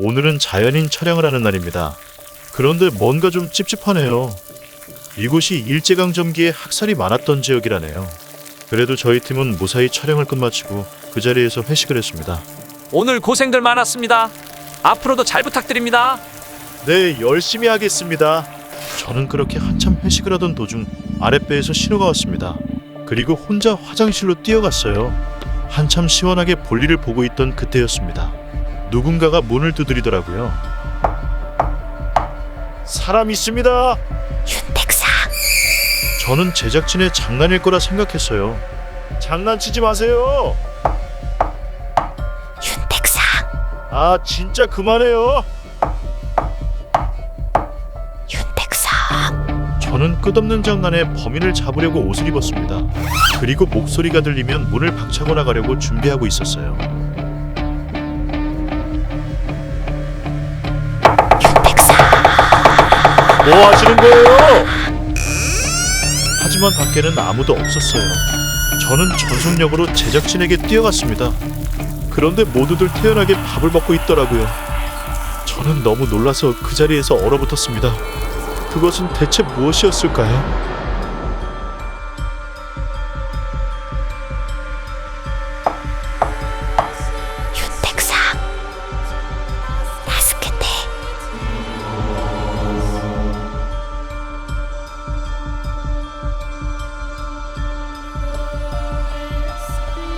오늘은 자연인 촬영을 하는 날입니다. 그런데 뭔가 좀 찝찝하네요. 이곳이 일제강점기에 학살이 많았던 지역이라네요. 그래도 저희 팀은 무사히 촬영을 끝마치고 그 자리에서 회식을 했습니다. 오늘 고생들 많았습니다. 앞으로도 잘 부탁드립니다. 네, 열심히 하겠습니다. 저는 그렇게 한참 회식을 하던 도중 아랫배에서 신호가 왔습니다. 그리고 혼자 화장실로 뛰어갔어요. 한참 시원하게 볼일을 보고 있던 그때였습니다. 누군가가 문을 두드리더라고요. 사람 있습니다. 윤택상 저는 제작진의 장난일 거라 생각했어요. 장난치지 마세요. 윤택상 아, 진짜 그만해요. 저는 끝없는 장난에 범인을 잡으려고 옷을 입었습니다. 그리고 목소리가 들리면 문을 박차고 나가려고 준비하고 있었어요. 뭐 하시는 거예요? 하지만 밖에는 아무도 없었어요. 저는 전속력으로 제작진에게 뛰어갔습니다. 그런데 모두들 태연하게 밥을 먹고 있더라고요. 저는 너무 놀라서 그 자리에서 얼어붙었습니다. 그것은 대체 무엇이었을까요?